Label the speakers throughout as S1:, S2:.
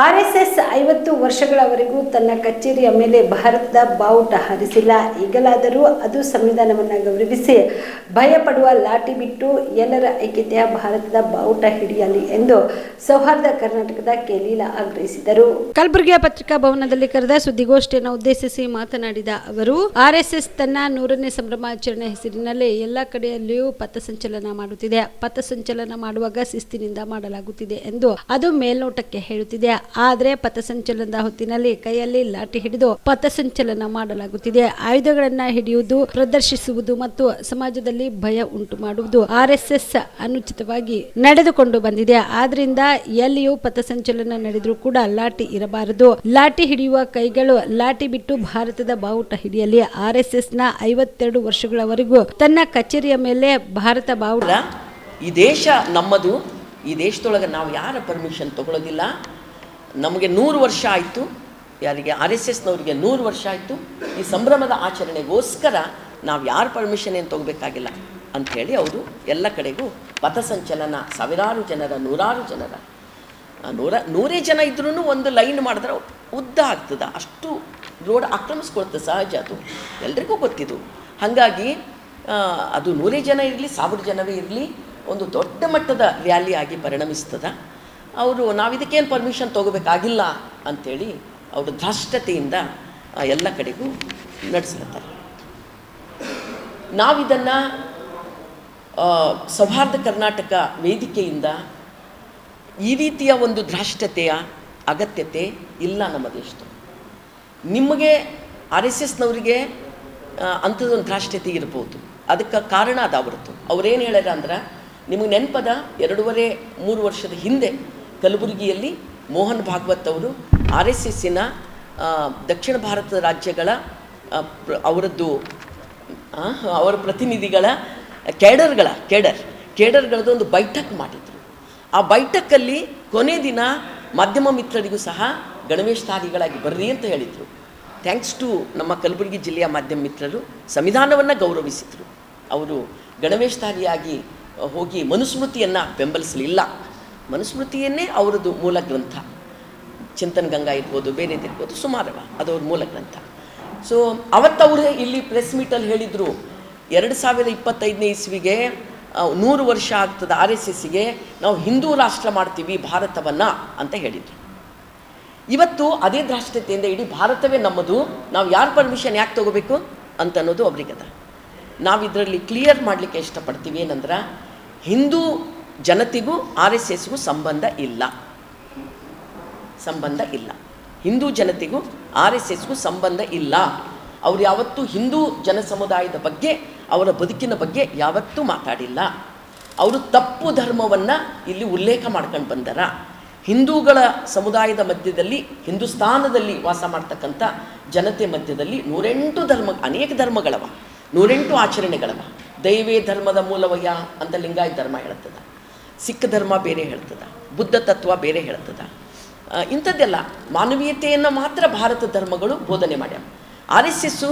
S1: RSS ಐವತ್ತು ವರ್ಷಗಳವರೆಗೂ ತನ್ನ ಕಚೇರಿಯ ಮೇಲೆ ಭಾರತದ ಬಾವುಟ ಹರಿಸಿಲ್ಲ. ಈಗಲಾದರೂ ಅದು ಸಂವಿಧಾನವನ್ನು ಗೌರವಿಸಿ ಭಯಪಡುವ ಲಾಠಿ ಬಿಟ್ಟು ಎಲ್ಲರ ಐಕ್ಯತೆಯ ಭಾರತದ ಬಾವುಟ ಹಿಡಿಯಲಿ ಎಂದು ಸೌಹಾರ್ದ ಕರ್ನಾಟಕದ ಕೆಲೀಲ ಆಗ್ರಹಿಸಿದರು. ಕಲಬುರಗಿಯ ಪತ್ರಿಕಾ ಭವನದಲ್ಲಿ ಕರೆದ ಸುದ್ದಿಗೋಷ್ಠಿಯನ್ನು ಉದ್ದೇಶಿಸಿ ಮಾತನಾಡಿದ ಅವರು ಆರ್ಎಸ್ಎಸ್ ತನ್ನ ನೂರನೇ ಸಂಭ್ರಮಾಚರಣೆ ಹೆಸರಿನಲ್ಲಿ ಎಲ್ಲ ಕಡೆಯಲ್ಲಿಯೂ ಪಥಸಂಚಲನ ಮಾಡುತ್ತಿದೆ. ಪಥಸಂಚಲನ ಮಾಡುವಾಗ ಶಿಸ್ತಿನಿಂದ ಮಾಡಲಾಗುತ್ತಿದೆ ಎಂದು ಅದು ಮೇಲ್ನೋಟಕ್ಕೆ ಹೇಳುತ್ತಿದೆ. ಆದರೆ ಪಥಸಂಚಲನದ ಹೊತ್ತಿನಲ್ಲಿ ಕೈಯಲ್ಲಿ ಲಾಠಿ ಹಿಡಿದು ಪಥಸಂಚಲನ ಮಾಡಲಾಗುತ್ತಿದೆ. ಆಯುಧಗಳನ್ನ ಹಿಡಿಯುವುದು, ಪ್ರದರ್ಶಿಸುವುದು ಮತ್ತು ಸಮಾಜದಲ್ಲಿ ಭಯ ಉಂಟು ಮಾಡುವುದು ಆರ್ಎಸ್ಎಸ್ ಅನುಚಿತವಾಗಿ ನಡೆದುಕೊಂಡು ಬಂದಿದೆ. ಆದ್ರಿಂದ ಎಲ್ಲಿಯೂ ಪಥಸಂಚಲನ ನಡೆದರೂ ಕೂಡ ಲಾಠಿ ಇರಬಾರದು. ಲಾಠಿ ಹಿಡಿಯುವ ಕೈಗಳು ಲಾಠಿ ಬಿಟ್ಟು ಭಾರತದ ಬಾವುಟ ಹಿಡಿಯಲಿ. ಆರ್ಎಸ್ಎಸ್ನ ಐವತ್ತೆರಡು ವರ್ಷಗಳವರೆಗೂ ತನ್ನ ಕಚೇರಿಯ ಮೇಲೆ ಭಾರತ ಬಾವುಟ
S2: ಈ ದೇಶ ನಮ್ಮದು. ಈ ದೇಶದೊಳಗೆ ನಾವು ಯಾರ ಪರ್ಮಿಷನ್ ತಗೊಳ್ಳೋದಿಲ್ಲ ನಮಗೆ ನೂರು ವರ್ಷ ಆಯಿತು, ಯಾರಿಗೆ ಆರ್ ಎಸ್ ಎಸ್ನವರಿಗೆ ನೂರು ವರ್ಷ ಆಯಿತು, ಈ ಸಂಭ್ರಮದ ಆಚರಣೆಗೋಸ್ಕರ ನಾವು ಯಾರು ಪರ್ಮಿಷನ್ ಏನು ತಗೋಬೇಕಾಗಿಲ್ಲ ಅಂಥೇಳಿ ಅವರು ಎಲ್ಲ ಕಡೆಗೂ ಪಥಸಂಚಲನ, ಸಾವಿರಾರು ಜನರ, ನೂರಾರು ಜನರ ನೂರ, ನೂರೇ ಜನ ಇದ್ರೂ ಒಂದು ಲೈನ್ ಮಾಡಿದ್ರೆ ಉದ್ದ ಆಗ್ತದೆ. ಅಷ್ಟು ರೋಡ್ ಆಕ್ರಮಿಸ್ಕೊಳ್ತದೆ ಸಹಜ ಅದು. ಎಲ್ರಿಗೂ ಗೊತ್ತಿದ್ದು ಹಾಗಾಗಿ ಅದು ನೂರೇ ಜನ ಇರಲಿ, ಸಾವಿರ ಜನವೇ ಇರಲಿ, ಒಂದು ದೊಡ್ಡ ಮಟ್ಟದ ರ್ಯಾಲಿ ಆಗಿ ಪರಿಣಮಿಸ್ತದೆ. ಅವರು ನಾವು ಇದಕ್ಕೇನು ಪರ್ಮಿಷನ್ ತೊಗೋಬೇಕಾಗಿಲ್ಲ ಅಂಥೇಳಿ ಅವರು ಧೃಷ್ಟತೆಯಿಂದ ಎಲ್ಲ ಕಡೆಗೂ ನಡೆಸ್ಲತ್ತಾರೆ. ನಾವಿದನ್ನು ಸೌಹಾರ್ದ ಕರ್ನಾಟಕ ವೇದಿಕೆಯಿಂದ ಈ ರೀತಿಯ ಒಂದು ಧೃಷ್ಟತೆಯ ಅಗತ್ಯತೆ ಇಲ್ಲ ನಮ್ಮ ದೇಶದ. ನಿಮಗೆ ಆರ್ ಎಸ್ ಎಸ್ನವರಿಗೆ ಅಂಥದ್ದೊಂದು ಧೃಷ್ಟತೆ ಇರ್ಬೋದು. ಅದಕ್ಕೆ ಕಾರಣ ಅದಾವತ್ತು ಅವ್ರೇನು ಹೇಳ್ಯಾರ ಅಂದ್ರೆ, ನಿಮಗೆ ನೆನಪದ ಎರಡೂವರೆ ಮೂರು ವರ್ಷದ ಹಿಂದೆ ಕಲಬುರಗಿಯಲ್ಲಿ ಮೋಹನ್ ಭಾಗವತ್ ಅವರು ಆರ್ ಎಸ್ ಎಸ್ಸಿನ ದಕ್ಷಿಣ ಭಾರತದ ರಾಜ್ಯಗಳ ಅವರದ್ದು ಅವರ ಪ್ರತಿನಿಧಿಗಳ ಕೇಡರ್ಗಳ, ಕೇಡರ್, ಕೇಡರ್ಗಳದ್ದು ಒಂದು ಬೈಠಕ್ ಮಾಡಿದರು. ಆ ಬೈಠಕ್ಕಲ್ಲಿ ಕೊನೆ ದಿನ ಮಾಧ್ಯಮ ಮಿತ್ರರಿಗೂ ಸಹ ಗಣವೇಶಧಾರಿಗಳಾಗಿ ಬರ್ರಿ ಅಂತ ಹೇಳಿದರು. ಥ್ಯಾಂಕ್ಸ್ ಟು ನಮ್ಮ ಕಲಬುರಗಿ ಜಿಲ್ಲೆಯ ಮಾಧ್ಯಮ ಮಿತ್ರರು, ಸಂವಿಧಾನವನ್ನು ಗೌರವಿಸಿದರು. ಅವರು ಗಣವೇಶಧಾರಿಯಾಗಿ ತಾರಿಯಾಗಿ ಹೋಗಿ ಮನುಸ್ಮೃತಿಯನ್ನು ಬೆಂಬಲಿಸಲಿಲ್ಲ. ಮನುಸ್ಮೃತಿಯನ್ನೇ ಅವರದ್ದು ಮೂಲ ಗ್ರಂಥ. ಚಿಂತನ್ ಗಂಗಾ ಇರ್ಬೋದು ಬೇರೆದಿರ್ಬೋದು ಸುಮಾರವ, ಅದು ಅವ್ರ ಮೂಲ ಗ್ರಂಥ. ಸೊ ಅವತ್ತವರು ಇಲ್ಲಿ ಪ್ರೆಸ್ ಮೀಟಲ್ಲಿ ಹೇಳಿದರು, ಎರಡು ಸಾವಿರದ ಇಪ್ಪತ್ತೈದನೇ ಇಸ್ವಿಗೆ ನೂರು ವರ್ಷ ಆಗ್ತದೆ ಆರ್ ಎಸ್ ಎಸ್ಸಿಗೆ ನಾವು ಹಿಂದೂ ರಾಷ್ಟ್ರ ಮಾಡ್ತೀವಿ ಭಾರತವನ್ನು ಅಂತ ಹೇಳಿದರು. ಇವತ್ತು ಅದೇ ದ್ರಾಷ್ಟತೆಯಿಂದ ಇಡೀ ಭಾರತವೇ ನಮ್ಮದು, ನಾವು ಯಾರ ಪರ್ಮಿಷನ್ ಯಾಕೆ ತಗೋಬೇಕು ಅಂತ ಅನ್ನೋದು ಅವರಿಗದ. ನಾವು ಇದರಲ್ಲಿ ಕ್ಲಿಯರ್ ಮಾಡಲಿಕ್ಕೆ ಇಷ್ಟಪಡ್ತೀವಿ ಏನಂದ್ರೆ, ಹಿಂದೂ ಜನತೆಗೂ ಆರ್ ಎಸ್ ಎಸ್ಗೂ ಸಂಬಂಧ ಇಲ್ಲ. ಸಂಬಂಧ ಇಲ್ಲ. ಹಿಂದೂ ಜನತೆಗೂ ಆರ್ ಎಸ್ ಎಸ್ಗೂ ಸಂಬಂಧ ಇಲ್ಲ. ಅವರು ಯಾವತ್ತೂ ಹಿಂದೂ ಜನ ಸಮುದಾಯದ ಬಗ್ಗೆ, ಅವರ ಬದುಕಿನ ಬಗ್ಗೆ ಯಾವತ್ತೂ ಮಾತಾಡಿಲ್ಲ. ಅವರು ತಪ್ಪು ಧರ್ಮವನ್ನು ಇಲ್ಲಿ ಉಲ್ಲೇಖ ಮಾಡ್ಕೊಂಡು ಬಂದರ. ಹಿಂದೂಗಳ ಸಮುದಾಯದ ಮಧ್ಯದಲ್ಲಿ ಹಿಂದೂಸ್ತಾನದಲ್ಲಿ ವಾಸ ಮಾಡ್ತಕ್ಕಂಥ ಜನತೆ ಮಧ್ಯದಲ್ಲಿ ನೂರೆಂಟು ಧರ್ಮ, ಅನೇಕ ಧರ್ಮಗಳವ, ನೂರೆಂಟು ಆಚರಣೆಗಳವ. ದೈವೇ ಧರ್ಮದ ಮೂಲವಯ್ಯ ಅಂತ ಲಿಂಗಾಯತ ಧರ್ಮ ಹೇಳ್ತದೆ ಸಿಖ್ ಧರ್ಮ ಬೇರೆ ಹೇಳ್ತದ, ಬುದ್ಧ ತತ್ವ ಬೇರೆ ಹೇಳ್ತದ. ಇಂಥದ್ದೆಲ್ಲ ಮಾನವೀಯತೆಯನ್ನು ಮಾತ್ರ ಭಾರತ ಧರ್ಮಗಳು ಬೋಧನೆ ಮಾಡ್ಯಾವ. ಆರ್ ಎಸ್ ಎಸ್ಸು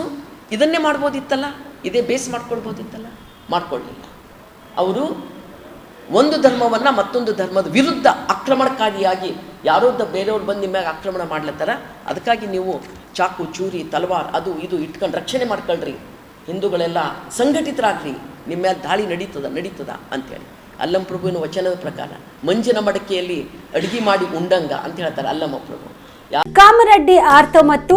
S2: ಇದನ್ನೇ ಮಾಡ್ಬೋದಿತ್ತಲ್ಲ, ಇದೇ ಬೇಸ್ ಮಾಡ್ಕೊಳ್ಬೋದಿತ್ತಲ್ಲ? ಮಾಡ್ಕೊಳ್ಳಿಲ್ಲ ಅವರು ಒಂದು ಧರ್ಮವನ್ನು ಮತ್ತೊಂದು ಧರ್ಮದ ವಿರುದ್ಧ ಆಕ್ರಮಣಕಾರಿಯಾಗಿ ಯಾರೋ ದ ಬೇರೆಯವ್ರು ಬಂದು ನಿಮ್ಮ ಮ್ಯಾಗ ಆಕ್ರಮಣ ಮಾಡ್ಲತ್ತಾರ? ಅದಕ್ಕಾಗಿ ನೀವು ಚಾಕು, ಚೂರಿ, ತಲವಾರ್ ಅದು ಇದು ಇಟ್ಕೊಂಡು ರಕ್ಷಣೆ ಮಾಡ್ಕೊಳ್ರಿ. ಹಿಂದೂಗಳೆಲ್ಲ ಸಂಘಟಿತರಾಗ್ರಿ, ನಿಮ್ಮ ಮೇಲೆ ದಾಳಿ ನಡೀತದ ನಡೀತದ ಅಂತೇಳಿ. ಅಲ್ಲಂ ಪ್ರಭುವಿನ ವಚನದ ಪ್ರಕಾರ, ಮಂಜಿನ ಮಡಕೆಯಲ್ಲಿ ಅಡುಗೆ ಮಾಡಿ ಉಂಡಂಗ ಅಂತ ಹೇಳ್ತಾರೆ ಅಲ್ಲಮ್ಮ ಪ್ರಭು.
S1: ಕಾಮರೆಡ್ಡಿ ಆರ್ತ ಮತ್ತು